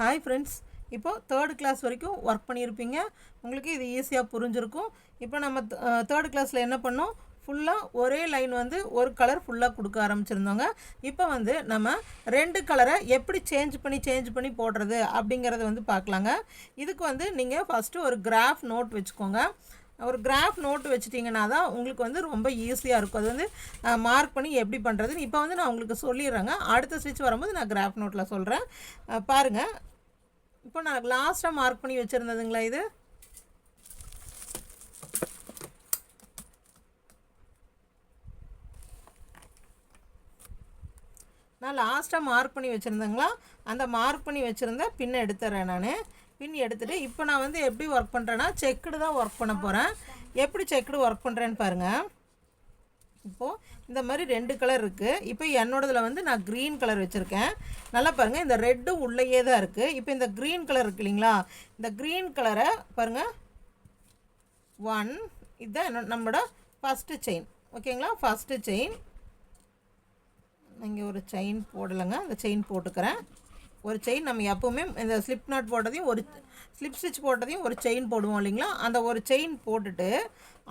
Hi friends இப்போது third class வரைக்கும் work பண்ணியிருப்பீங்க. உங்களுக்கு இது ஈஸியாக புரிஞ்சிருக்கும். இப்போ நம்ம தேர்ட் கிளாஸில் என்ன பண்ணோம்? ஃபுல்லாக ஒரே லைன் வந்து ஒரு கலர் ஃபுல்லாக கொடுக்க ஆரம்பிச்சிருந்தோங்க. இப்போ வந்து நம்ம ரெண்டு கலரை எப்படி சேஞ்ச் பண்ணி சேஞ்ச் பண்ணி போடுறது அப்படிங்கிறத வந்து பார்க்கலாங்க. இதுக்கு வந்து நீங்கள் ஃபஸ்ட்டு ஒரு கிராஃப் நோட் வச்சுக்கோங்க. ஒரு கிராஃப் நோட் வச்சுட்டிங்கன்னா தான் உங்களுக்கு வந்து ரொம்ப ஈஸியாக இருக்கும். அது வந்து மார்க் பண்ணி எப்படி பண்ணுறதுன்னு இப்போ வந்து நான் உங்களுக்கு சொல்லிடுறேங்க. அடுத்த ஸ்டிச் வரும்போது நான் கிராஃப் நோட்டில் சொல்கிறேன் பாருங்கள் இப்போ நான் லாஸ்ட்டாக மார்க் பண்ணி வச்சுருந்ததுங்களா இது? நான் லாஸ்ட்டாக மார்க் பண்ணி வச்சுருந்தேங்களா? அந்த மார்க் பண்ணி வச்சுருந்த பின்னை எடுத்துறேன் நான். பின் எடுத்துகிட்டு இப்போ நான் வந்து எப்படி ஒர்க் பண்ணுறேன்னா செக்குடு தான் ஒர்க் பண்ண போகிறேன் எப்படி செக்குடு ஒர்க் பண்ணுறேன்னு பாருங்கள் இப்போது இந்த மாதிரி ரெண்டு கலர் இருக்குது இப்போ என்னோடதில் வந்து நான் க்ரீன் கலர் வச்சுருக்கேன். நல்லா பாருங்கள் இந்த ரெட்டும் உள்ளேயே தான் இருக்குது இப்போ இந்த க்ரீன் கலர் இருக்கு இல்லைங்களா? இந்த க்ரீன் கலரை பாருங்கள் ஒன் இதுதான் என்னோட நம்மளோட ஃபஸ்ட்டு செயின் ஓகேங்களா ஃபஸ்ட்டு செயின் இங்கே ஒரு செயின் போடலைங்க. அந்த செயின் போட்டுக்கிறேன். ஒரு செயின் நம்ம எப்போவுமே இந்த ஸ்லிப் நாட் போட்டதையும் ஒரு ஸ்லிப் ஸ்டிச் போட்டதையும் ஒரு செயின் போடுவோம் இல்லைங்களா? அந்த ஒரு செயின் போட்டுட்டு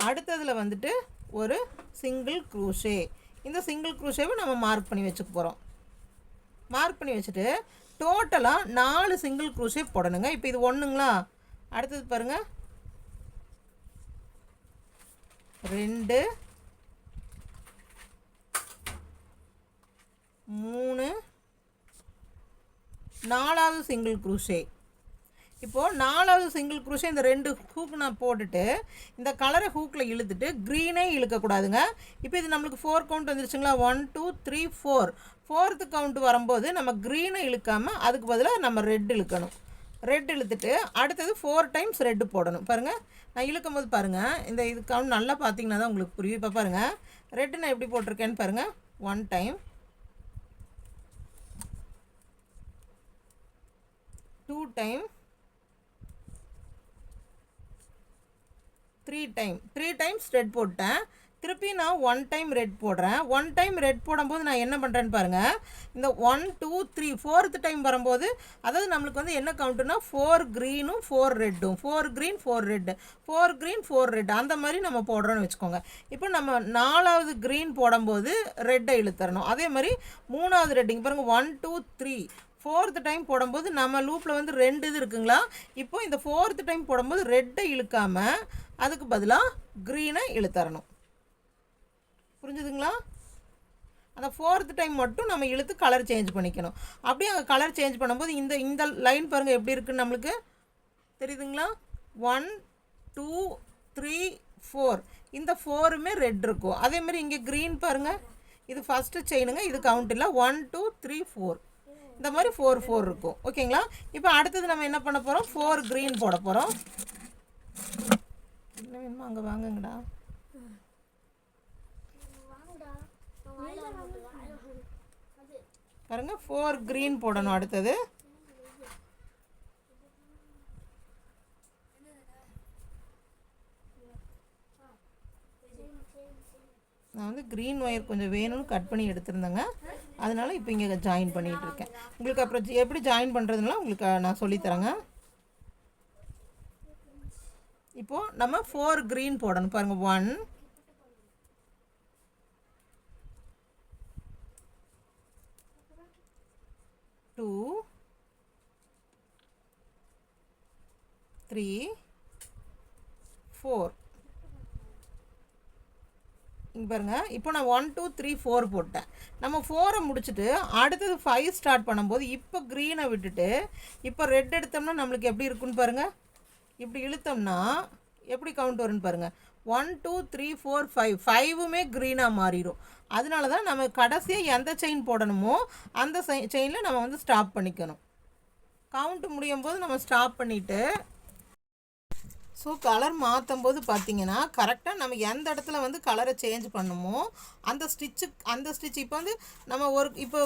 அடுத்ததில் வந்துட்டு ஒரு சிங்கிள் க்ரூஷே இந்த சிங்கிள் க்ரூஷேவை நம்ம மார்க் பண்ணி வச்சுக்க போகிறோம் மார்க் பண்ணி வச்சுட்டு டோட்டலாக நாலு சிங்கிள் க்ரூஷே போடணுங்க. இப்போ இது ஒன்றுங்களா அடுத்தது பாருங்கள் ரெண்டு மூணு நாலாவது சிங்கிள் க்ரூஷே இப்போது நாலாவது சிங்கிள் க்ரூஷே இந்த ரெண்டு ஹூக் நான் போட்டுட்டு இந்த கலரை ஹூக்கில் இழுத்துட்டு க்ரீனே இழுக்கக்கூடாதுங்க. இப்போ இது நம்மளுக்கு four count வந்துருச்சுங்களா? One two three four fourth count வரும்போது நம்ம க்ரீனை இழுக்காமல் அதுக்கு பதிலாக நம்ம ரெட் இழுக்கணும். ரெட் இழுத்துட்டு அடுத்தது ஃபோர் டைம்ஸ் ரெட்டு போடணும். பாருங்கள் நான் இழுக்கும் போது பாருங்கள் இந்த இது கவுண்ட் நல்லா பார்த்தீங்கன்னா தான் உங்களுக்கு புரியும். இப்போ பாருங்கள் ரெட்டு நான் எப்படி போட்டிருக்கேன்னு பாருங்கள் one time two time three time three times red போட்டேன். திருப்பி நான் ஒன் டைம் ரெட் போடுறேன். ஒன் டைம் ரெட் போடும்போது நான் என்ன பண்ணுறேன்னு பாருங்கள் இந்த one two three fourth time வரும்போது அதாவது நம்மளுக்கு வந்து என்ன கவுண்ட்டுனா ஃபோர் க்ரீனும் four ரெட்டும் four green four red four green four red அந்த மாதிரி நம்ம போடுறோன்னு வச்சுக்கோங்க. இப்போ நம்ம நாலாவது க்ரீன் போடும்போது ரெட்டை இழுத்தரணும் அதே மாதிரி மூணாவது ரெட்டிங் பாருங்கள் one two three fourth time போடும்போது நம்ம லூப்பில் வந்து ரெண்டு இது இருக்குங்களா? இப்போ இந்த ஃபோர்த்து டைம் போடும்போது ரெட்டை இழுக்காமல் அதுக்கு பதிலாக க்ரீனை இழுத்தரணும். புரிஞ்சுதுங்களா? அந்த ஃபோர்த்து டைம் மட்டும் நம்ம இழுத்து கலர் சேஞ்ச் பண்ணிக்கணும். அப்படியே அங்கே கலர் சேஞ்ச் பண்ணும்போது இந்த இந்த லைன் பாருங்கள் எப்படி இருக்குன்னு நம்மளுக்கு தெரியுதுங்களா? ஒன் டூ த்ரீ ஃபோர் இந்த ஃபோருமே ரெட் இருக்கும். அதேமாதிரி இங்கே க்ரீன் பாருங்கள் இது ஃபஸ்ட்டு செயினுங்க இது கவுண்ட் இல்லை. ஒன் டூ த்ரீ ஃபோர் இந்த மாதிரி ஃபோர் ஃபோர் இருக்கும். ஓகேங்களா இப்போ அடுத்தது நம்ம என்ன பண்ண போகிறோம் ஃபோர் க்ரீன் போட போகிறோம் என்ன வேணுமோ அங்கே வாங்குங்கடா. பாருங்க ஃபோர் க்ரீன் போடணும் அடுத்தது. நான் வந்து க்ரீன் ஒயர் கொஞ்சம் வேணும்னு கட் பண்ணி எடுத்திருந்தேங்க. அதனால் இப்போ இங்கே ஜாயின் பண்ணிகிட்டு இருக்கேன். உங்களுக்கு அப்புறம் எப்படி ஜாயின் பண்ணுறதுனால உங்களுக்கு நான் சொல்லித்தரேங்க இப்போது நம்ம ஃபோர் க்ரீன் போடணும். பாருங்கள் ஒன் டூ த்ரீ ஃபோர் இங்கே பாருங்கள் இப்போ நான் ஒன் டூ த்ரீ ஃபோர் போட்டேன். நம்ம ஃபோரை முடிச்சுட்டு அடுத்தது ஃபைவ் ஸ்டார்ட் பண்ணும்போது இப்போ க்ரீனை விட்டுட்டு இப்போ ரெட் எடுத்தோம்னா நம்மளுக்கு எப்படி இருக்குன்னு பாருங்கள் இப்படி இழுத்தோம்னா எப்படி கவுண்ட் வரும்னு பாருங்கள் one two three four five ஃபைவுமே க்ரீனாக மாறிடும். அதனால தான் நம்ம கடைசியாக எந்த செயின் போடணுமோ அந்த செயினில் நம்ம வந்து ஸ்டாப் பண்ணிக்கணும். கவுண்ட் முடியும் போது நம்ம ஸ்டாப் பண்ணிவிட்டு ஸோ கலர் மாற்றும் போது பார்த்தீங்கன்னா கரெக்டாக நம்ம எந்த இடத்துல வந்து கலரை சேஞ்ச் பண்ணுமோ அந்த ஸ்டிச்சு அந்த ஸ்டிச் இப்போ வந்து நம்ம ஒரு இப்போ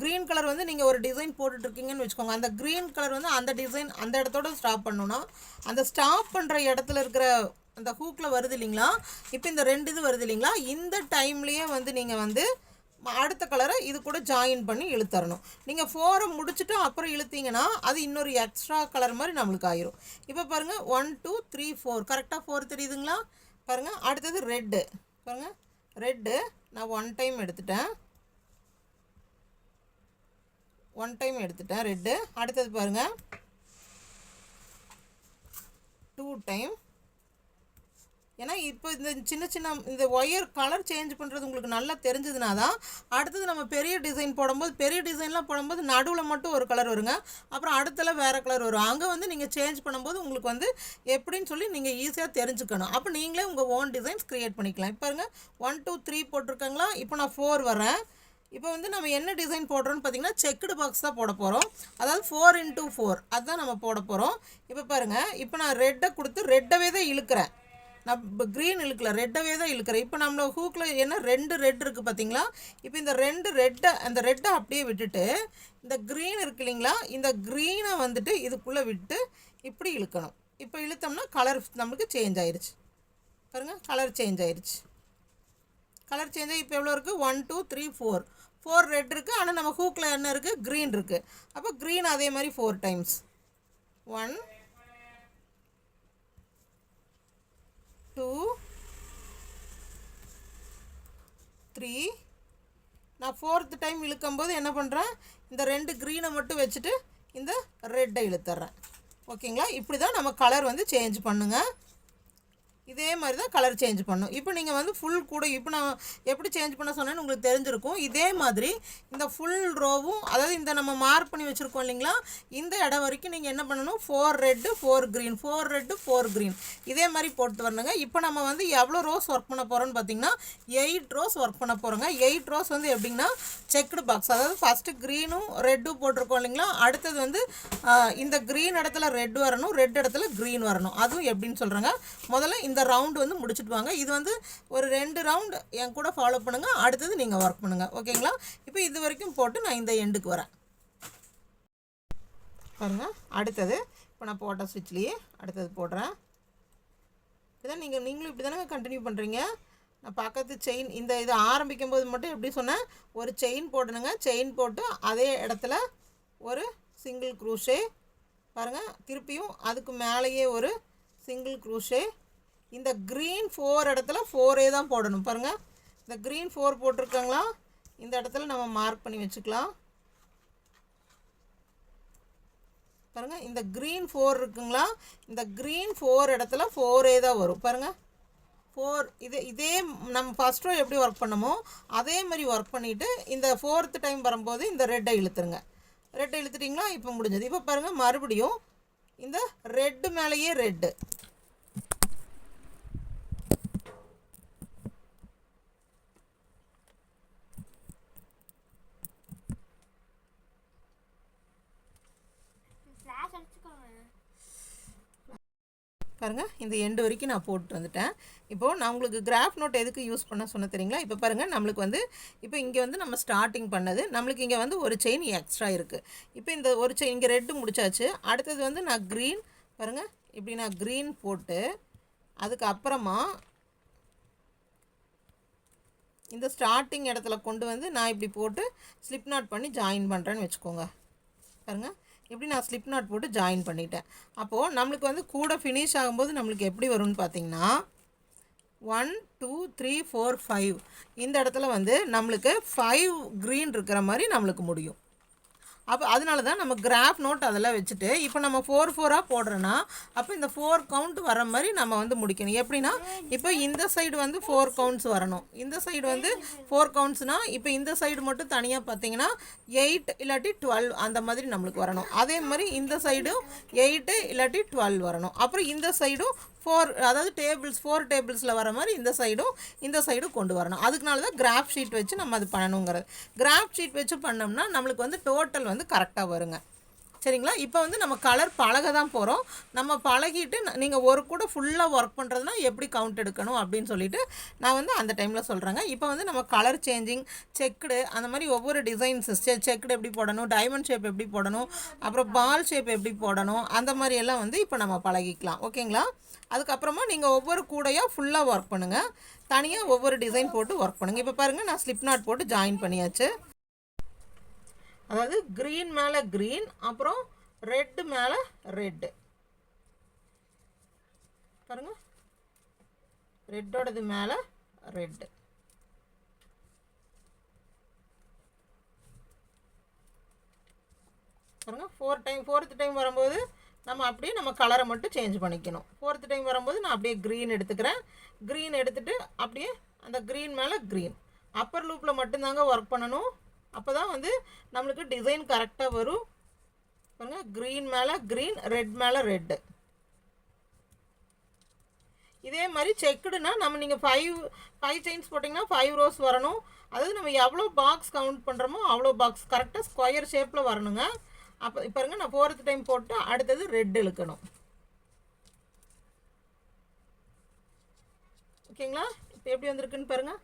க்ரீன் கலர் வந்து நீங்கள் ஒரு டிசைன் போட்டுட்ருக்கீங்கன்னு வச்சுக்கோங்க. அந்த க்ரீன் கலர் வந்து அந்த டிசைன் அந்த இடத்தோட ஸ்டாப் பண்ணணும்னா அந்த ஸ்டாப் பண்ணுற இடத்துல இருக்கிற அந்த ஹூக்கில் வருது இல்லைங்களா? இப்போ இந்த ரெண்டு இது வருது இல்லைங்களா? இந்த டைம்லேயே வந்து நீங்கள் வந்து அடுத்த கலரை இது கூட ஜாயின் பண்ணி இழுத்தரணும். நீங்கள் ஃபோரை முடிச்சுட்டு அப்புறம் இழுத்தீங்கன்னா அது இன்னொரு எக்ஸ்ட்ரா கலர் மாதிரி நம்மளுக்கு ஆயிரும். இப்போ பாருங்கள் ஒன் டூ த்ரீ ஃபோர் கரெக்டாக ஃபோர் தெரியுதுங்களா? பாருங்கள் அடுத்தது ரெட்டு பாருங்கள் ரெட்டு நான் ஒன் டைம் எடுத்துட்டேன். ஒன் டைம் எடுத்துட்டேன் ரெட்டு அடுத்தது பாருங்கள் டூ டைம் ஏன்னா இப்போ இந்த சின்ன சின்ன இந்த ஒயர் கலர் சேஞ்ச் பண்ணுறது உங்களுக்கு நல்லா தெரிஞ்சதுனா தான் அடுத்தது நம்ம பெரிய டிசைன் போடும்போது பெரிய டிசைன்லாம் போடும்போது நடுவில் மட்டும் ஒரு கலர் வருங்க. அப்புறம் அடுத்தல வேறு கலர் வரும். அங்கே வந்து நீங்கள் சேஞ்ச் பண்ணும்போது உங்களுக்கு வந்து எப்படின்னு சொல்லி நீங்கள் ஈஸியாக தெரிஞ்சுக்கணும். அப்போ நீங்களே உங்கள் ஓன் டிசைன்ஸ் க்ரியேட் பண்ணிக்கலாம். இப்போ பாருங்க ஒன் டூ த்ரீ போட்டிருக்காங்களா? இப்போ நான் ஃபோர் வரேன் இப்போ வந்து நம்ம என்ன டிசைன் போடுறோம்னு பார்த்தீங்கன்னா செக்குடு பாக்ஸ் தான் போட போகிறோம் அதாவது ஃபோர் இன்டூ ஃபோர் அதுதான் நம்ம போட போகிறோம் இப்போ பாருங்கள் இப்போ நான் ரெட்டை கொடுத்து ரெட்டவே தான் இழுக்கிறேன். நான் இப்போ க்ரீன் இழுக்கல ரெட்டவே தான் இழுக்கிறேன். இப்போ நம்மள ஹூக்கில் என்ன ரெண்டு ரெட் இருக்குது பார்த்தீங்களா இப்போ இந்த ரெண்டு ரெட்டை அந்த ரெட்டை அப்படியே விட்டுட்டு இந்த க்ரீன் இருக்கு இல்லைங்களா? இந்த க்ரீனை வந்துட்டு இதுக்குள்ளே விட்டு இப்படி இழுக்கணும். இப்போ இழுத்தோம்னா கலர் நம்மளுக்கு சேஞ்ச் ஆயிடுச்சு பாருங்கள் கலர் சேஞ்ச் ஆயிடுச்சு கலர் சேஞ்ச் ஆகி இப்போ எவ்வளோ இருக்குது one two three four four red இருக்குது ஆனால் நம்ம ஹூக்கில் என்ன இருக்குது க்ரீன் இருக்குது அப்போ க்ரீன் அதே மாதிரி four times one two three நான் ஃபோர்த்து டைம் இழுக்கும்போது என்ன பண்ணுறேன் இந்த ரெண்டு க்ரீனை மட்டும் வச்சுட்டு இந்த ரெட்டை இழுத்துட்றேன் ஓகேங்களா இப்படி தான் நம்ம கலர் வந்து சேஞ்ச் பண்ணுங்கள் இதே மாதிரி தான் கலர் சேஞ்ச் பண்ணும். இப்போ நீங்கள் வந்து ஃபுல் கூட இப்போ நான் எப்படி சேஞ்ச் பண்ண சொன்னேன்னு உங்களுக்கு தெரிஞ்சிருக்கும். இதே மாதிரி இந்த ஃபுல் ரோவும் அதாவது இந்த நம்ம மார்க் பண்ணி வச்சுருக்கோம் இல்லைங்களா? இந்த இடம் வரைக்கும் நீங்கள் என்ன பண்ணணும்? Four red four green four red four green இதே மாதிரி போட்டு வரணுங்க. இப்போ நம்ம வந்து எவ்வளோ ரோஸ் ஒர்க் பண்ண போகிறோம்னு பார்த்தீங்கன்னா எயிட் ரோஸ் ஒர்க் பண்ண போகிறோங்க எயிட் ரோஸ் வந்து எப்படிங்கன்னா செக்குடு பாக்ஸ் அதாவது ஃபஸ்ட்டு க்ரீனும் ரெட்டும் போட்டிருக்கோம் இல்லைங்களா? அடுத்தது வந்து இந்த க்ரீன் இடத்துல ரெட் வரணும் ரெட் இடத்துல க்ரீன் வரணும். அதுவும் எப்படின்னு சொல்கிறாங்க முதல்ல இந்த ரவுண்டு வந்து முடிச்சுட்டு வாங்க. இது வந்து ஒரு ரெண்டு ரவுண்டு என் கூட ஃபாலோ பண்ணுங்கள் அடுத்தது நீங்கள் ஒர்க் பண்ணுங்கள் ஓகேங்களா இப்போ இது வரைக்கும் போட்டு நான் இந்த எண்டுக்கு வரேன். பாருங்கள் அடுத்தது இப்போ நான் போட்ட ஸ்விட்ச்லேயே அடுத்தது போடுறேன். இதான் நீங்கள் நீங்களும் இப்படி தானே கண்டினியூ பண்ணுறீங்க நான் பக்கத்து செயின் இந்த இது ஆரம்பிக்கும் போது மட்டும் எப்படி சொன்னேன்? ஒரு செயின் போடணுங்க. செயின் போட்டு அதே இடத்துல ஒரு சிங்கிள் குரூஷே பாருங்கள் திருப்பியும் அதுக்கு மேலேயே ஒரு சிங்கிள் க்ரூஷே இந்த க்ரீன் ஃபோர் இடத்துல ஃபோரே தான் போடணும். பாருங்கள் இந்த க்ரீன் ஃபோர் போட்டிருக்காங்களா? இந்த இடத்துல நம்ம மார்க் பண்ணி வச்சுக்கலாம். பாருங்கள் இந்த க்ரீன் ஃபோர் இருக்குங்களா? இந்த க்ரீன் ஃபோர் இடத்துல ஃபோரே தான் வரும். பாருங்கள் ஃபோர் இதே இதே நம்ம ஃபஸ்ட் ரோ எப்படி ஒர்க் பண்ணமோ அதே மாதிரி ஒர்க் பண்ணிவிட்டு இந்த ஃபோர்த்து டைம் வரும்போது இந்த ரெட்டை இழுத்துருங்க. ரெட்டை இழுத்துட்டிங்களா? இப்போ முடிஞ்சது. இப்போ பாருங்கள் மறுபடியும் இந்த ரெட்டு மேலேயே ரெட்டு பாருங்கள் இந்த எண்டு வரைக்கும் நான் போட்டு வந்துட்டேன். இப்போது நான் உங்களுக்கு கிராஃப் நோட் எதுக்கு யூஸ் பண்ண சொன்ன தெரியுங்களா? இப்போ பாருங்கள் நம்மளுக்கு வந்து இப்போ இங்கே வந்து நம்ம ஸ்டார்டிங் பண்ணது நம்மளுக்கு இங்கே வந்து ஒரு செயின் எக்ஸ்ட்ரா இருக்குது இப்போ இந்த ஒரு செயின் இங்கே ரெட்டு முடிச்சாச்சு. அடுத்தது வந்து நான் க்ரீன் பாருங்கள் இப்படி நான் க்ரீன் போட்டு அதுக்கப்புறமா இந்த ஸ்டார்டிங் இடத்துல கொண்டு வந்து நான் இப்படி போட்டு ஸ்லிப் நாட் பண்ணி ஜாயின் பண்ணுறேன்னு வச்சுக்கோங்க. பாருங்கள் இப்படி நான் ஸ்லிப் நாட் போட்டு ஜாயின் பண்ணிட்டேன். அப்போது நம்மளுக்கு வந்து கூட ஃபினிஷ் ஆகும்போது நம்மளுக்கு எப்படி வரும்னு பார்த்தீங்கன்னா one two three four five இந்த இடத்துல வந்து நம்மளுக்கு ஃபைவ் க்ரீன் இருக்கிற மாதிரி நம்மளுக்கு முடியும். அப்போ அதனால தான் நம்ம கிராஃப் நோட் அதெல்லாம் வச்சுட்டு இப்போ நம்ம ஃபோர் ஃபோராக போடுறோன்னா அப்போ இந்த ஃபோர் கவுண்ட் வர மாதிரி நம்ம வந்து முடிக்கணும். எப்படின்னா இப்போ இந்த சைடு வந்து ஃபோர் கவுண்ட்ஸ் வரணும். இந்த சைடு வந்து ஃபோர் கவுண்ட்ஸ்னால் இப்போ இந்த சைடு மட்டும் தனியாக பார்த்தீங்கன்னா எயிட் இல்லாட்டி டுவெல் அந்த மாதிரி நம்மளுக்கு வரணும். அதே மாதிரி இந்த சைடும் எயிட்டு இல்லாட்டி டுவெல் வரணும். அப்புறம் இந்த சைடும் ஃபோர் அதாவது டேபிள்ஸ் ஃபோர் டேபிள்ஸில் வர மாதிரி இந்த சைடும் இந்த சைடும் கொண்டு வரணும். அதுக்குனால தான் கிராஃப் ஷீட் வச்சு நம்ம அது பண்ணணுங்கிறது. கிராஃப் ஷீட் வச்சு பண்ணோம்னா நம்மளுக்கு வந்து டோட்டல் வந்து கரெக்டாக வருங்க. சரிங்களா? இப்போ வந்து நம்ம கலர் பழக தான் போகிறோம் நம்ம பழகிட்டு நீங்கள் ஒரு கூட ஃபுல்லாக ஒர்க் பண்ணுறதுனா எப்படி கவுண்ட் எடுக்கணும் அப்படின்னு சொல்லிட்டு நான் வந்து அந்த டைமில் சொல்கிறேங்க இப்போ வந்து நம்ம கலர் சேஞ்சிங் செக்குடு அந்த மாதிரி ஒவ்வொரு டிசைன்ஸ் செக்குடு எப்படி போடணும் டைமண்ட் ஷேப் எப்படி போடணும் அப்புறம் பால் ஷேப் எப்படி போடணும் அந்த மாதிரி எல்லாம் வந்து இப்போ நம்ம பழகிக்கலாம். ஓகேங்களா அதுக்கப்புறமா நீங்கள் ஒவ்வொரு கூடையாக ஃபுல்லாக ஒர்க் பண்ணுங்கள் தனியாக ஒவ்வொரு டிசைன் போட்டு ஒர்க் பண்ணுங்கள் இப்போ பாருங்கள் நான் ஸ்லிப் நாட் போட்டு ஜாயின் பண்ணியாச்சு. அதாவது க்ரீன் மேலே க்ரீன் அப்புறம் ரெட்டு மேலே ரெட்டு பாருங்க. ரெட்டோடது மேலே ரெட்டு பாருங்க ஃபோர் டைம் ஃபோர்த்து டைம் வரும்போது நம்ம அப்படியே நம்ம கலரை மட்டும் சேஞ்ச் பண்ணிக்கணும். ஃபோர்த்து டைம் வரும்போது நான் அப்படியே க்ரீன் எடுத்துக்கிறேன். க்ரீன் எடுத்துகிட்டு அப்படியே அந்த க்ரீன் மேலே க்ரீன் அப்பர் லூப்பில் மட்டும்தாங்க ஒர்க் பண்ணணும். அப்போ தான் வந்து நம்மளுக்கு டிசைன் கரெக்டாக வரும். பாருங்கள் க்ரீன் மேலே க்ரீன் ரெட் மேலே ரெட்டு இதே மாதிரி செக்குடுனா நம்ம நீங்கள் ஃபைவ் ஃபைவ் செயின்ஸ் போட்டிங்கன்னா ஃபைவ் ரோஸ் வரணும். அதாவது நம்ம எவ்வளோ பாக்ஸ் கவுண்ட் பண்ணுறோமோ அவ்வளோ பாக்ஸ் கரெக்டாக ஸ்கொயர் ஷேப்பில் வரணுங்க. அப்போ பாருங்க நான் ஃபோர்த் டைம் போட்டு அடுத்தது ரெட் இழுக்கணும். ஓகேங்களா? இப்போ எப்படி வந்திருக்குன்னு பாருங்கள்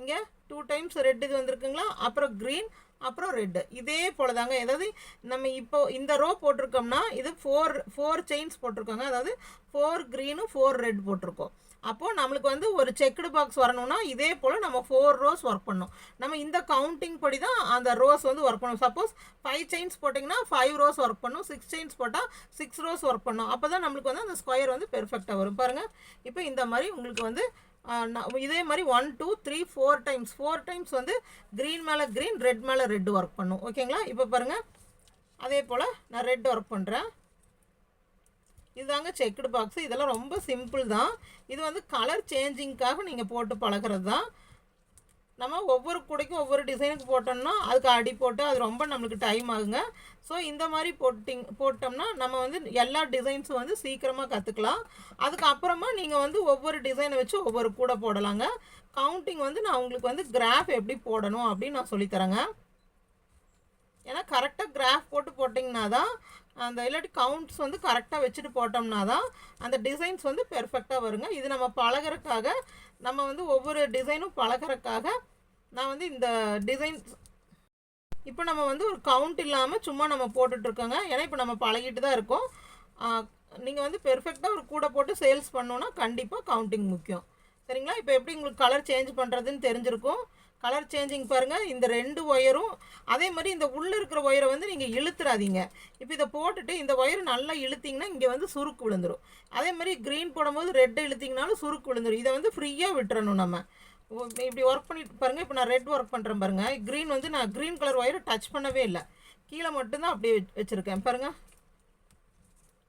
இங்கே டூ டைம்ஸ் ரெட் இது வந்திருக்குங்களா? அப்புறம் க்ரீன் அப்புறம் ரெட்டு இதே போல் தாங்க ஏதாவது நம்ம இப்போ இந்த ரோ போட்டிருக்கோம்னா இது ஃபோர் ஃபோர் செயின்ஸ் போட்டிருக்கோங்க. அதாவது ஃபோர் க்ரீனும் ஃபோர் ரெட் போட்டிருக்கோம். அப்போது நம்மளுக்கு வந்து ஒரு செக்குடு பாக்ஸ் வரணும்னா இதே போல் நம்ம ஃபோர் ரோஸ் ஒர்க் பண்ணணும். நம்ம இந்த கவுண்டிங் படி தான் அந்த ரோஸ் வந்து ஒர்க் பண்ணணும். சப்போஸ் ஃபைவ் செயின்ஸ் போட்டிங்கன்னா ஃபைவ் ரோஸ் ஒர்க் பண்ணும் சிக்ஸ் செயின்ஸ் போட்டால் சிக்ஸ் ரோஸ் ஒர்க் பண்ணும் அப்போ தான் நம்மளுக்கு வந்து அந்த ஸ்கொயர் வந்து பெர்ஃபெக்டாக வரும். பாருங்கள் இப்போ இந்த மாதிரி உங்களுக்கு வந்து இதே மாதிரி one two three four times four times வந்து க்ரீன் மேலே க்ரீன் ரெட் மேலே ரெட் ஒர்க் பண்ணும். ஓகேங்களா இப்போ பாருங்கள் அதே போல் நான் ரெட் ஒர்க் பண்ணுறேன் இதுதாங்க செக்குடு பாக்ஸு இதெல்லாம் ரொம்ப சிம்பிள் தான். இது வந்து கலர் சேஞ்சிங்க்காக நீங்கள் போட்டு பழகிறது தான். நம்ம ஒவ்வொரு கூடைக்கும் ஒவ்வொரு டிசைனுக்கு போட்டோம்னா அதுக்கு அடி போட்டு அது ரொம்ப நம்மளுக்கு டைம் ஆகுங்க. ஸோ இந்த மாதிரி போட்டிங் போட்டோம்னா நம்ம வந்து எல்லா டிசைன்ஸும் வந்து சீக்கிரமாக கற்றுக்கலாம் அதுக்கப்புறமா நீங்கள் வந்து ஒவ்வொரு டிசைனை வச்சு ஒவ்வொரு கூடை போடலாங்க. கவுண்டிங் வந்து நான் உங்களுக்கு வந்து கிராஃப் எப்படி போடணும் அப்படின்னு நான் சொல்லித்தரேங்க. ஏன்னா கரெக்டாக கிராஃப் போட்டு போட்டிங்கன்னா தான் அந்த இல்லாட்டி கவுண்ட்ஸ் வந்து கரெக்டாக வச்சுட்டு போட்டோம்னா தான் அந்த டிசைன்ஸ் வந்து பெர்ஃபெக்டாக வருங்க. இது நம்ம பழகிறக்காக நம்ம வந்து ஒவ்வொரு டிசைனும் பழகிறக்காக நான் வந்து இந்த டிசைன்ஸ் இப்போ நம்ம வந்து ஒரு கவுண்ட் இல்லாமல் சும்மா நம்ம போட்டுட்ருக்கோங்க. ஏன்னா இப்போ நம்ம பழகிட்டு தான் இருக்கோம் நீங்கள் வந்து பெர்ஃபெக்டாக ஒரு கூடை போட்டு சேல்ஸ் பண்ணோன்னா கண்டிப்பாக கவுண்டிங் முக்கியம். சரிங்களா? இப்போ எப்படி உங்களுக்கு கலர் சேஞ்ச் பண்ணுறதுன்னு தெரிஞ்சிருக்கும். கலர் சேஞ்சிங் பாருங்கள் இந்த ரெண்டு ஒயரும் அதே மாதிரி இந்த உள்ளே இருக்கிற ஒயரை வந்து நீங்கள் இழுத்துறாதீங்க. இப்போ இதை போட்டுட்டு இந்த ஒயர் நல்லா இழுத்திங்கன்னா இங்கே வந்து சுருக்கு விழுந்துடும் அதே மாதிரி க்ரீன் போடும்போது ரெட்டை இழுத்திங்கனாலும் சுருக்கு விழுந்துடும் இதை வந்து ஃப்ரீயாக விட்டுறணும் நம்ம. இப்படி ஒர்க் பண்ணிட்டு பாருங்கள் இப்போ நான் ரெட் ஒர்க் பண்ணுறேன் பாருங்கள் க்ரீன் வந்து நான் க்ரீன் கலர் ஒயரை டச் பண்ணவே இல்லை. கீழே மட்டும்தான் அப்படியே வச்சுருக்கேன். பாருங்கள்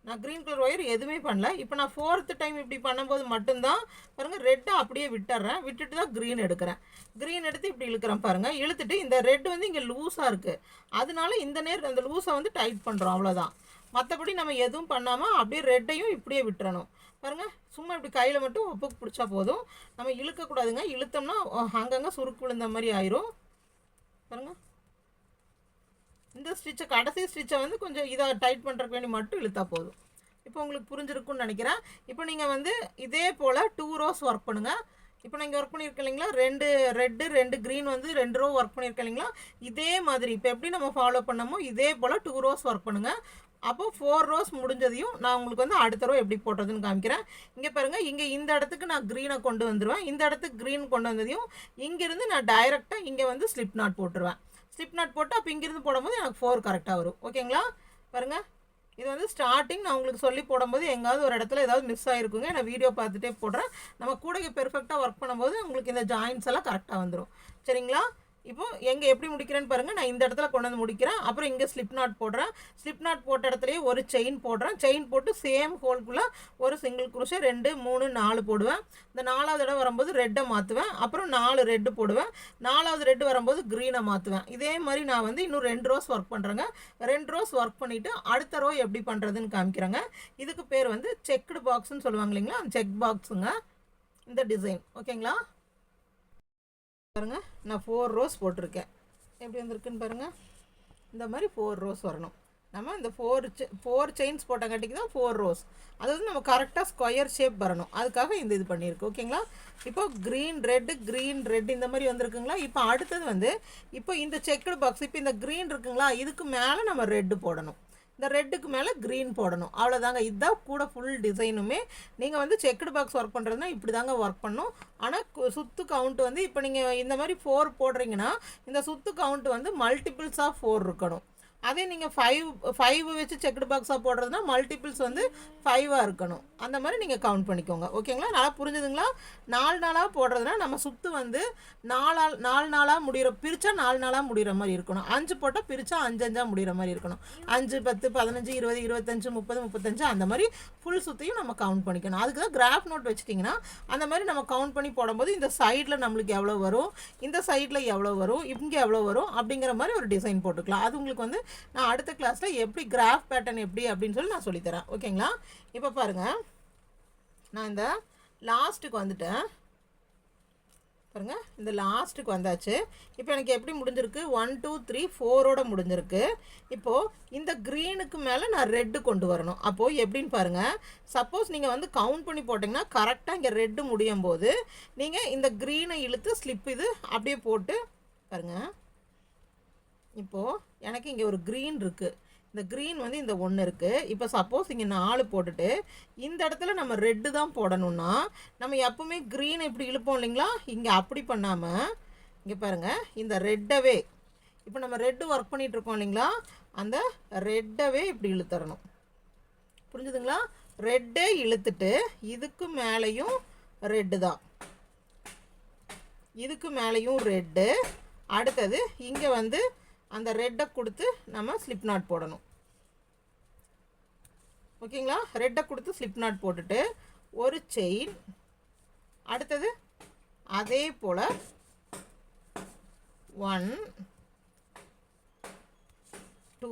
நான் க்ரீன் கலர் ஒயர் எதுவுமே பண்ணல. இப்போ நான் ஃபோர்த்து டைம் இப்படி பண்ணும்போது மட்டும்தான் பாருங்கள் ரெட்டை அப்படியே விட்டுறேன். விட்டுட்டு தான் க்ரீன் எடுக்கிறேன். க்ரீன் எடுத்து இப்படி இழுக்கிறேன் பாருங்கள் இழுத்துட்டு இந்த ரெட் வந்து இங்கே லூஸாக இருக்குது அதனால இந்த நேர் அந்த லூஸை வந்து டைட் பண்ணுறோம் அவ்வளோதான் மற்றபடி நம்ம எதுவும் பண்ணாமல் அப்படியே ரெட்டையும் இப்படியே விட்டுறணும். பாருங்கள் சும்மா இப்படி கையில் மட்டும் உப்புக்கு பிடிச்சா போதும். நம்ம இழுக்கக்கூடாதுங்க. இழுத்தோம்னா அங்கங்கே சுருக்கு விழுந்த மாதிரி ஆயிரும். பாருங்கள் இந்த ஸ்டிச்சை கடைசி ஸ்டிச்சை வந்து கொஞ்சம் இதாக டைட் பண்ணுறதுக்கு வேண்டி மட்டும் இழுத்தா போதும். இப்போ உங்களுக்கு புரிஞ்சிருக்குன்னு நினைக்கிறேன். இப்போ நீங்கள் வந்து இதே போல் டூ ரோஸ் ஒர்க் பண்ணுங்கள் இப்போ நீங்கள் ஒர்க் பண்ணியிருக்க இல்லைங்களா? ரெண்டு ரெட்டு ரெண்டு க்ரீன் வந்து ரெண்டு ரோ ஒர்க் பண்ணியிருக்க இல்லைங்களா? இதே மாதிரி இப்போ எப்படி நம்ம ஃபாலோ பண்ணமோ இதே போல் டூ ரோஸ் ஒர்க் பண்ணுங்கள் அப்போது ஃபோர் ரோஸ் முடிஞ்சதையும் நான் உங்களுக்கு வந்து அடுத்த ரோ எப்படி போடுறதுன்னு காமிக்கிறேன். இங்கே பாருங்கள் இங்கே இந்த இடத்துக்கு நான் க்ரீனை கொண்டு வந்துடுவேன் இந்த இடத்துக்கு க்ரீன் கொண்டு வந்ததையும் இங்கேருந்து நான் டைரெக்டாக இங்கே வந்து ஸ்லிப் நாட் போட்டுருவேன். ஸ்லிப் நாட் போட்டு அப்போ இங்கேருந்து போடும்போது எனக்கு ஃபோர் கரெக்டாக வரும். ஓகேங்களா? பாருங்கள் இது வந்து ஸ்டார்டிங் நான் உங்களுக்கு சொல்லி போடும்போது எங்காவது ஒரு இடத்துல ஏதாவது மிஸ் ஆகிருக்குங்க நான் வீடியோ பார்த்துட்டே போடுறேன். நம்ம கூடைக்கு பெர்ஃபெக்டாக ஒர்க் பண்ணும்போது உங்களுக்கு இந்த ஜாயின்ஸ் எல்லாம் கரெக்டாக வந்துடும் சரிங்களா? இப்போ எங்கே எப்படி முடிக்கிறேன்னு பாருங்கள் நான் இந்த இடத்துல கொண்டு வந்து முடிக்கிறேன். அப்புறம் இங்கே ஸ்லிப் நாட் போடுறேன். ஸ்லிப் நாட் போட்ட இடத்துலையே ஒரு செயின் போடுறேன். செயின் போட்டு சேம் ஹோல்குள்ளே ஒரு சிங்கிள் குருஷை ரெண்டு மூணு நாலு போடுவேன். இந்த நாலாவது இடம் வரும்போது ரெட்டை மாற்றுவேன் அப்புறம் நாலு ரெட்டு போடுவேன். நாலாவது ரெட்டு வரும்போது க்ரீனை மாற்றுவேன் இதே மாதிரி நான் வந்து இன்னும் ரெண்டு ரோஸ் ஒர்க் பண்ணுறேங்க ரெண்டு ரோஸ் ஒர்க் பண்ணிவிட்டு அடுத்த ரோ எப்படி பண்ணுறதுன்னு காமிக்கிறேங்க. இதுக்கு பேர் வந்து செக்குடு பாக்ஸ்ன்னு சொல்லுவாங்க இல்லைங்களா? அந்த செக் பாக்ஸுங்க இந்த டிசைன் ஓகேங்களா பாருங்கள் நான் ஃபோர் ரோஸ் போட்டிருக்கேன். எப்படி வந்திருக்குன்னு பாருங்கள் இந்த மாதிரி ஃபோர் ரோஸ் வரணும். நம்ம இந்த ஃபோர் ஃபோர் செயின்ஸ் போட்டங்காட்டிக்கு தான் ஃபோர் ரோஸ் அது வந்து நம்ம கரெக்டாக ஸ்கொயர் ஷேப் வரணும். அதுக்காக இந்த இது பண்ணியிருக்கு. ஓகேங்களா இப்போ க்ரீன் ரெட்டு க்ரீன் ரெட் இந்த மாதிரி வந்திருக்குங்களா? இப்போ அடுத்தது வந்து இப்போ இந்த செக்குடு பாக்ஸ் இப்போ இந்த க்ரீன் இருக்குங்களா? இதுக்கு மேலே நம்ம ரெட்டு போடணும். இந்த ரெட்டுக்கு மேலே க்ரீன் போடணும். அவ்வளோதாங்க இதுதான் கூட ஃபுல் டிசைனுமே நீங்கள் வந்து செக்குடு பாக்ஸ் ஒர்க் பண்ணுறதுனா இப்படி தாங்க ஒர்க் பண்ணும் ஆனால் சுத்து கவுண்ட் வந்து இப்போ நீங்கள் இந்த மாதிரி ஃபோர் போடுறீங்கன்னா இந்த சுத்து கவுண்ட் வந்து மல்டிபிள்ஸ் ஆஃப் ஃபோர் இருக்கணும். அதே நீங்கள் ஃபைவ் ஃபைவ் வச்சு செக்குடு பாக்ஸாக போடுறதுனா மல்டிபிள்ஸ் வந்து ஃபைவாக இருக்கணும். அந்த மாதிரி நீங்கள் கவுண்ட் பண்ணிக்கோங்க. ஓகேங்களா நல்லா புரிஞ்சுதுங்களா? நாலு நாளாக போடுறதுனா நம்ம சுத்து வந்து நாலால் நாலு நாளாக முடிகிற பிரித்தா நாலு நாளாக முடிகிற மாதிரி இருக்கணும். அஞ்சு போட்டால் பிரித்தா அஞ்சு அஞ்சாக முடிகிற மாதிரி இருக்கணும். அஞ்சு பத்து பதினஞ்சு இருபது இருபத்தஞ்சு முப்பது முப்பத்தஞ்சு அந்த மாதிரி ஃபுல் சுத்தையும் நம்ம கவுண்ட் பண்ணிக்கணும். அதுக்கு தான் கிராஃப் நோட் வச்சுட்டிங்கன்னா அந்த மாதிரி நம்ம கவுண்ட் பண்ணி போடும்போது இந்த சைடில் நம்மளுக்கு எவ்வளோ வரும்? இந்த சைடில் எவ்வளோ வரும்? இங்கே எவ்வளோ வரும்? அப்படிங்கிற மாதிரி ஒரு டிசைன் போட்டுக்கலாம். அது உங்களுக்கு வந்து நான் அடுத்த கிளாஸில் எப்படி கிராஃப் பேட்டர்ன் எப்படி அப்படின்னு சொல்லி நான் சொல்லித்தரேன். ஓகேங்களா இப்போ பாருங்கள் நான் இந்த லாஸ்ட்டுக்கு வந்துட்டேன். பாருங்கள் இந்த லாஸ்ட்டுக்கு வந்தாச்சு. இப்போ எனக்கு எப்படி முடிஞ்சிருக்கு? ஒன் டூ த்ரீ ஃபோரோட முடிஞ்சிருக்கு. இப்போது இந்த க்ரீனுக்கு மேலே நான் ரெட்டு கொண்டு வரணும். அப்போது எப்படின்னு பாருங்கள் சப்போஸ் நீங்கள் வந்து கவுண்ட் பண்ணி போட்டிங்கன்னா கரெக்டாக இங்கே ரெட்டு முடியும் போது நீங்கள் இந்த க்ரீனை இழுத்து ஸ்லிப் இது அப்படியே போட்டு பாருங்கள் இப்போது எனக்கு இங்கே ஒரு க்ரீன் இருக்குது இந்த க்ரீன் வந்து இந்த ஒன்று இருக்குது இப்போ சப்போஸ் இங்கே நாலு போட்டுட்டு இந்த இடத்துல நம்ம ரெட்டு தான் போடணும்னா நம்ம எப்பவுமே க்ரீன் இப்படி இழுப்போம் இல்லைங்களா? இங்கே அப்படி பண்ணாமல் இங்கே பாருங்கள் இந்த ரெட்டவே இப்போ நம்ம ரெட்டு ஒர்க் பண்ணிகிட்ருக்கோம் இல்லைங்களா? அந்த ரெட்டவே இப்படி இழுத்தரணும் புரிஞ்சுதுங்களா? ரெட்டே இழுத்துட்டு இதுக்கு மேலேயும் ரெட்டு தான். இதுக்கு மேலேயும் ரெட்டு அடுத்தது இங்கே வந்து அந்த ரெட்டை கொடுத்து நம்ம ஸ்லிப் நாட் போடணும். ஓகேங்களா? ரெட்டை கொடுத்து ஸ்லிப் நாட் போட்டுட்டு ஒரு செயின் அடுத்தது அதே போல் ஒன் டூ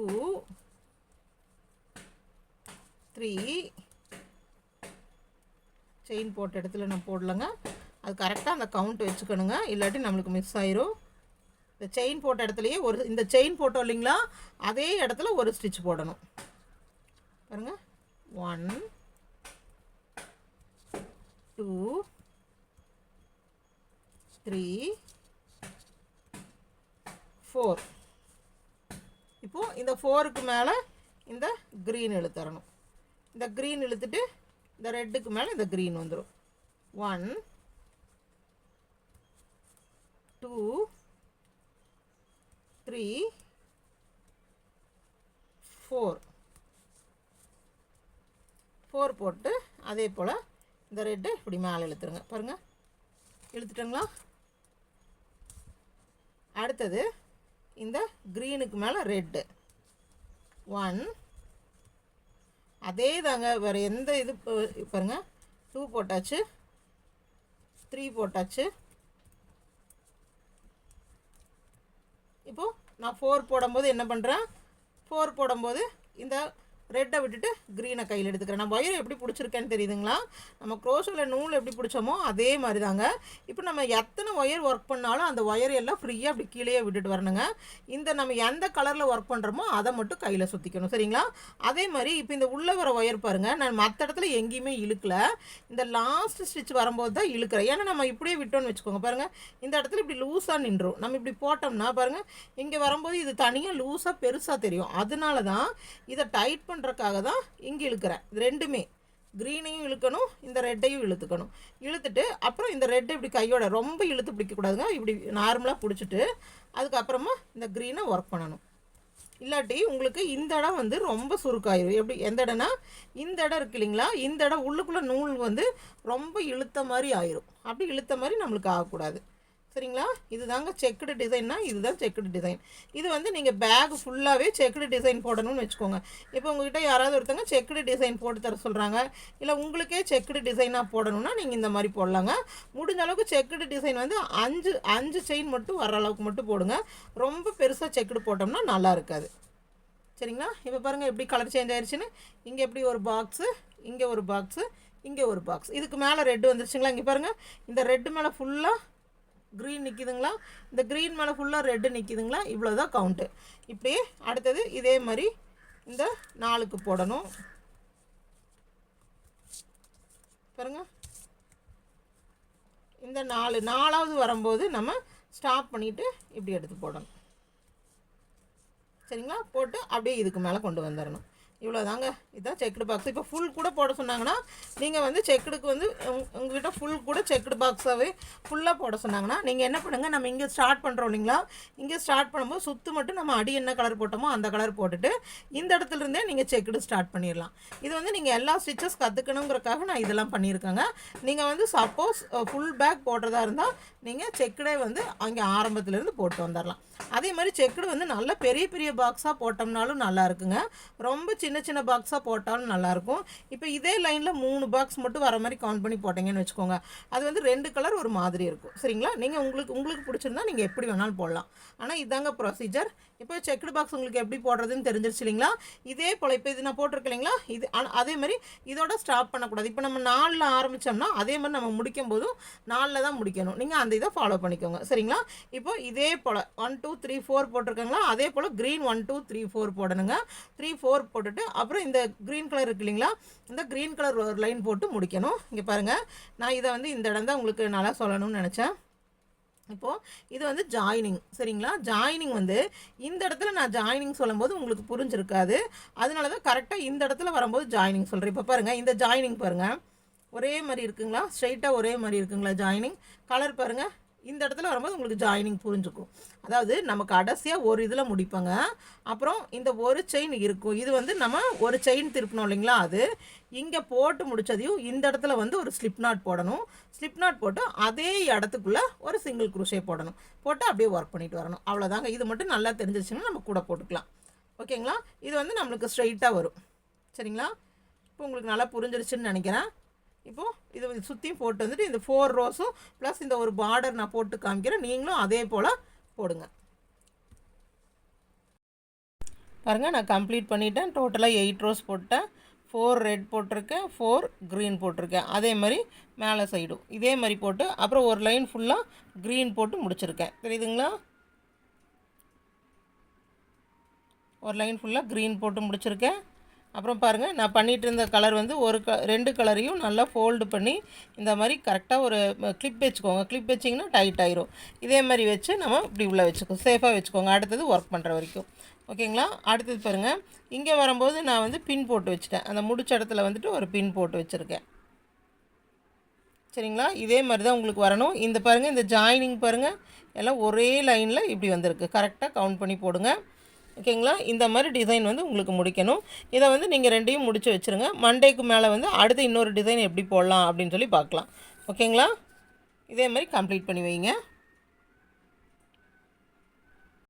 த்ரீ செயின் போட்ட இடத்துல நான் போடலங்க. அது கரெக்டாக அந்த கவுண்ட் வச்சுக்கணுங்க. இல்லாட்டி நம்மளுக்கு மிஸ் ஆயிரும். இந்த செயின் போட்ட இடத்துலையே ஒரு இந்த செயின் போட்டோம் இல்லைங்களா? அதே இடத்துல ஒரு ஸ்டிச் போடணும். பாருங்க. ஒன் டூ த்ரீ ஃபோர் இப்போது இந்த ஃபோருக்கு மேலே இந்த க்ரீன் இழுத்தரணும் இந்த க்ரீன் இழுத்துட்டு இந்த ரெட்டுக்கு மேலே இந்த க்ரீன் வந்துடும் one two three four four போட்டு அதே போல் இந்த ரெட்டு இப்படி மேலே இழுத்துருங்க. பாருங்கள் இழுத்துட்டுங்களா? அடுத்தது இந்த க்ரீனுக்கு மேலே ரெட்டு ஒன் அதே தாங்க வேறு எந்த இது பாருங்கள் டூ போட்டாச்சு. த்ரீ போட்டாச்சு. இப்போது நான் ஃபோர் போடும்போது என்ன பண்ணுறேன் ஃபோர் போடும்போது இந்த ரெட்டை விட்டுட்டு க்ரீனை கையில் எடுத்துக்கிறேன். நான் ஒயர் எப்படி பிடிச்சிருக்கேன்னு தெரியுதுங்களா? நம்ம க்ரோஷில் நூல் எப்படி பிடிச்சோமோ அதே மாதிரி தாங்க இப்போ நம்ம எத்தனை ஒயர் ஒர்க் பண்ணாலும் அந்த ஒயர் எல்லாம் ஃப்ரீயாக அப்படி கீழே விட்டுட்டு வரணுங்க. இந்த நம்ம எந்த கலரில் ஒர்க் பண்ணுறோமோ அதை மட்டும் கையில் சுற்றிக்கணும் சரிங்களா? அதே மாதிரி இப்போ இந்த உள்ளே வர ஒயர் பாருங்கள் நான் மற்ற இடத்துல எங்கேயுமே இழுக்கலை. இந்த லாஸ்ட் ஸ்டிச் வரும்போது தான் இழுக்கிறேன். ஏன்னா நம்ம இப்படியே விட்டோன்னு வச்சுக்கோங்க. பாருங்கள் இந்த இடத்துல இப்படி லூஸாக நின்றோம் நம்ம இப்படி போட்டோம்னா பாருங்கள் இங்கே வரும்போது இது தனியாக லூஸாக பெருசாக தெரியும். அதனால தான் இதை டைட் பண்ண பண்ணுறக்காக தான் இங்கே இழுக்கிறேன். இது ரெண்டுமே. க்ரீனையும் இழுக்கணும் இந்த ரெட்டையும் இழுத்துக்கணும். இழுத்துட்டு அப்புறம் இந்த ரெட்டை இப்படி கையோட ரொம்ப இழுத்து பிடிக்கக்கூடாதுங்க. இப்படி நார்மலாக பிடிச்சிட்டு அதுக்கப்புறமா இந்த க்ரீனை ஒர்க் பண்ணணும். இல்லாட்டி உங்களுக்கு இந்த இடம் வந்து ரொம்ப சுருக்காயிரும். எப்படி எந்த இடம்னா இந்த இடம் இருக்கு இல்லைங்களா? இந்த இடம் உள்ளுக்குள்ளே நூல் வந்து ரொம்ப இழுத்த மாதிரி ஆயிரும். அப்படி இழுத்த மாதிரி நம்மளுக்கு ஆகக்கூடாது. சரிங்களா? இது தாங்க செக்குடு டிசைன்னா இதுதான் செக்குடு டிசைன் இது வந்து நீங்கள் பேக் ஃபுல்லாகவே செக்குடு டிசைன் போடணும்னு வச்சுக்கோங்க. இப்போ உங்ககிட்ட யாராவது ஒருத்தங்க செக்குடு டிசைன் போட்டு தர சொல்கிறாங்க இல்லை உங்களுக்கே செக்குடு டிசைனாக போடணும்னா நீங்கள் இந்த மாதிரி போடலாங்க. முடிஞ்ச அளவுக்கு செக்குடு டிசைன் வந்து அஞ்சு அஞ்சு செயின் மட்டும் வர அளவுக்கு மட்டும் போடுங்க. ரொம்ப பெருசாக செக்குடு போட்டோம்னா நல்லா இருக்காது. சரிங்களா? இப்போ பாருங்கள் எப்படி கலர் சேஞ்ச் ஆயிடுச்சுன்னு இங்கே எப்படி ஒரு பாக்ஸு இங்கே ஒரு பாக்ஸு இங்கே ஒரு பாக்ஸ் இதுக்கு மேலே ரெட்டு வந்துருச்சுங்களா? இங்கே பாருங்கள் இந்த ரெட்டு மேலே ஃபுல்லாக க்ரீன் நிற்கிதுங்களா இந்த க்ரீன் மேலே ஃபுல்லாக ரெட்டு நிற்கிதுங்களா இவ்வளோ தான் கவுண்ட்டு இப்படியே அடுத்தது இதே மாதிரி இந்த நாலுக்கு போடணும். பாருங்க. இந்த நாலு நாலாவது வரும்போது நம்ம ஸ்டாப் பண்ணிவிட்டு இப்படி எடுத்து போடணும். சரிங்களா? போட்டு அப்படியே இதுக்கு மேலே கொண்டு வந்துடணும். இவ்வளோ தாங்க இதுதான் செக்குடு பாக்ஸ் இப்போ ஃபுல் கூட போட சொன்னாங்கன்னா நீங்கள் வந்து செக்குடுக்கு வந்து உங் உங்ககிட்ட ஃபுல் கூட செக்குடு பாக்ஸாகவே ஃபுல்லாக போட சொன்னாங்கன்னா நீங்கள் என்ன பண்ணுங்கள் நம்ம இங்கே ஸ்டார்ட் பண்ணுறோம் இல்லைங்களா? இங்கே ஸ்டார்ட் பண்ணும்போது சுற்று மட்டும் நம்ம அடி என்ன கலர் போட்டோமோ அந்த கலர் போட்டுட்டு இந்த இடத்துல இருந்தே நீங்கள் செக்குடு ஸ்டார்ட் பண்ணிடலாம். இது வந்து நீங்கள் எல்லா ஸ்டிச்சஸ் கற்றுக்கணுங்கிறக்காக நான் இதெல்லாம் பண்ணியிருக்கேங்க. நீங்கள் வந்து சப்போஸ் ஃபுல் பேக் போடுறதா இருந்தால் நீங்கள் செக்குடே வந்து அங்கே ஆரம்பத்துலேருந்து போட்டு வந்துடலாம். அதே மாதிரி செக்குடு வந்து நல்ல பெரிய பெரிய பாக்ஸாக போட்டோம்னாலும் நல்லா இருக்குங்க. ரொம்ப சின்ன சின்ன சின்ன பாக்ஸாக போட்டாலும் நல்லாயிருக்கும். இப்போ இதே லைனில் மூணு பாக்ஸ் மட்டும் வர மாதிரி கவுண்ட் பண்ணி போட்டிங்கன்னு வச்சுக்கோங்க. அது வந்து ரெண்டு கலர் ஒரு மாதிரி இருக்கும். சரிங்களா? நீங்கள் உங்களுக்கு உங்களுக்கு பிடிச்சிருந்தா நீங்கள் எப்படி வேணாலும் போடலாம். ஆனால் இதாங்க ப்ரொசீஜர் இப்போ செக்குடு பாக்ஸ் உங்களுக்கு எப்படி போடுறதுன்னு தெரிஞ்சிருச்சு இல்லைங்களா? இதே போல் இப்போ இது நான் போட்டிருக்கேன் இல்லைங்களா? இது ஆனால் அதே மாதிரி இதோட ஸ்டாப் பண்ணக்கூடாது. இப்போ நம்ம நாலில் ஆரம்பித்தோம்னா அதே மாதிரி நம்ம முடிக்கும் போதும் நாலில் தான் முடிக்கணும். நீங்கள் அந்த இதை ஃபாலோ பண்ணிக்கோங்க. சரிங்களா? இப்போ இதே போல் ஒன் டூ த்ரீ ஃபோர் போட்டிருக்காங்களா? அதே போல் green one two three four போடணுங்க. த்ரீ ஃபோர் போட்டுட்டு அப்புறம் இந்த க்ரீன் கலர் இருக்கு இல்லைங்களா? இந்த க்ரீன் கலர் ஒரு லைன் போட்டு முடிக்கணும். இங்கே பாருங்கள் நான் இதை வந்து இந்த இடம் தான் உங்களுக்கு நல்லா சொல்லணும்னு நினச்சேன். இப்போது இது வந்து ஜாயினிங் சரிங்களா? ஜாயினிங் வந்து இந்த இடத்துல நான் ஜாயினிங் சொல்லும்போது உங்களுக்கு புரிஞ்சிருக்காது. அதனால தான் கரெக்டாக இந்த இடத்துல வரும்போது ஜாயினிங் சொல்கிறேன் இப்போ பாருங்கள் இந்த ஜாயினிங் பாருங்கள் ஒரே மாதிரி இருக்குங்களா? ஸ்ட்ரைட்டாக ஒரே மாதிரி இருக்குங்களா ஜாயினிங் கலர் பாருங்கள் இந்த இடத்துல வரும்போது உங்களுக்கு ஜாயினிங் புரிஞ்சுக்கும். அதாவது நம்ம கடைசியாக ஒரு இதில் முடிப்போங்க. அப்புறம் இந்த ஒரு செயின் இருக்கும். இது வந்து நம்ம ஒரு செயின் திருப்பணும் இல்லைங்களா அது? இங்கே போட்டு முடிச்சதையும் இந்த இடத்துல வந்து ஒரு ஸ்லிப் நாட் போடணும். ஸ்லிப் நாட் போட்டு அதே இடத்துக்குள்ளே ஒரு சிங்கிள் குருஷே போடணும். போட்டு அப்படியே ஒர்க் பண்ணிட்டு வரணும். அவ்வளோதாங்க இது மட்டும் நல்லா தெரிஞ்சிச்சுன்னா நம்ம கூட போட்டுக்கலாம். ஓகேங்களா இது வந்து நம்மளுக்கு ஸ்ட்ரைட்டாக வரும். சரிங்களா? இப்போ உங்களுக்கு நல்லா புரிஞ்சிருச்சுன்னு நினைக்கிறேன். இப்போது இது சுற்றியும் போட்டு வந்துட்டு இந்த ஃபோர் ரோஸும் ப்ளஸ் இந்த ஒரு பார்டர் நான் போட்டு காமிக்கிறேன். நீங்களும் அதே போல் போடுங்க. பாருங்கள் நான் கம்ப்ளீட் பண்ணிட்டேன். டோட்டலாக எயிட் ரோஸ் போட்டேன். ஃபோர் ரெட் போட்டிருக்கேன். ஃபோர் க்ரீன் போட்டிருக்கேன். அதே மாதிரி மேலே சைடும் இதே மாதிரி போட்டு அப்புறம் ஒரு லைன் ஃபுல்லாக க்ரீன் போட்டு முடிச்சிருக்கேன். தெரியுதுங்களா? ஒரு லைன் ஃபுல்லாக க்ரீன் போட்டு முடிச்சிருக்கேன். அப்புறம் பாருங்கள் நான் பண்ணிகிட்டு இருந்த கலர் வந்து ஒரு க ரெண்டு கலரையும் நல்லா ஃபோல்டு பண்ணி இந்த மாதிரி கரெக்டாக ஒரு கிளிப் வச்சுக்கோங்க. கிளிப் வச்சிங்கன்னா டைட் ஆயிரும். இதே மாதிரி வச்சு நம்ம இப்படி உள்ளே வச்சுக்கோ சேஃபாக வச்சுக்கோங்க. அடுத்தது ஒர்க் பண்ணுற வரைக்கும். ஓகேங்களா? அடுத்தது பாருங்கள் இங்கே வரும்போது நான் வந்து பின் போட்டு வச்சுட்டேன். அந்த முடிச்ச இடத்துல வந்துட்டு ஒரு பின் போட்டு வச்சுருக்கேன். சரிங்களா? இதே மாதிரி தான் உங்களுக்கு வரணும். இந்த பாருங்கள் இந்த ஜாயினிங் பாருங்கள் எல்லாம் ஒரே லைனில் இப்படி வந்திருக்கு. கரெக்டாக கவுண்ட் பண்ணி போடுங்க. ஓகேங்களா? இந்த மாதிரி டிசைன் வந்து உங்களுக்கு முடிக்கணும். இதை வந்து நீங்கள் ரெண்டையும் முடித்து வச்சுருங்க. மண்டேக்கு மேலே வந்து அடுத்து இன்னொரு டிசைன் எப்படி போடலாம் அப்படின்னு சொல்லி பார்க்கலாம். ஓகேங்களா? இதே மாதிரி கம்ப்ளீட் பண்ணி வைங்க.